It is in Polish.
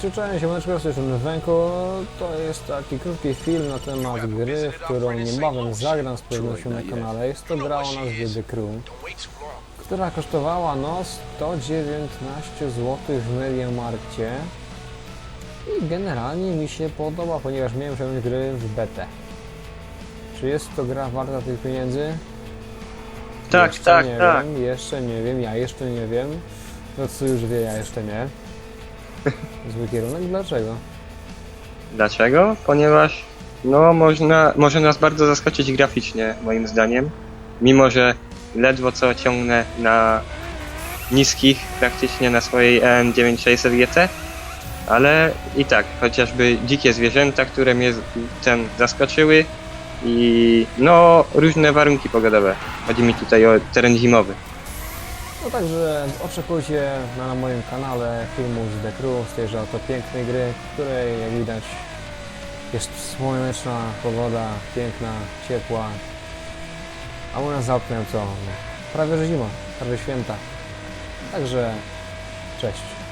Cześć, cześć, siemaneczko, z jestem Węko. To jest taki krótki film na temat gry, w którą niebawem zagram z pewnością na kanale. Jest to gra o nazwie The Crew, która kosztowała no 119 zł w Mediamarkcie. I generalnie mi się podoba, ponieważ miałem przejąć gry w betę. Czy jest to gra warta tych pieniędzy? Tak, jeszcze tak, nie tak. Wiem, jeszcze nie wiem, ja jeszcze nie wiem. No co już wie, ja jeszcze nie. Zły kierunek, dlaczego? Dlaczego? Ponieważ no można, może nas bardzo zaskoczyć graficznie, moim zdaniem. Mimo, że ledwo co ciągnę na niskich, praktycznie na swojej EM9600 GT, ale i tak, chociażby dzikie zwierzęta, które mnie ten zaskoczyły i no różne warunki pogodowe. Chodzi mi tutaj o teren zimowy. No także oczekujcie na, na moim kanale filmu z The Crew, z tejże oto pięknej gry, w której jak widać jest słoneczna pogoda, piękna, ciepła, a u nas za oknem co? Prawie że zima, prawie święta. Także cześć.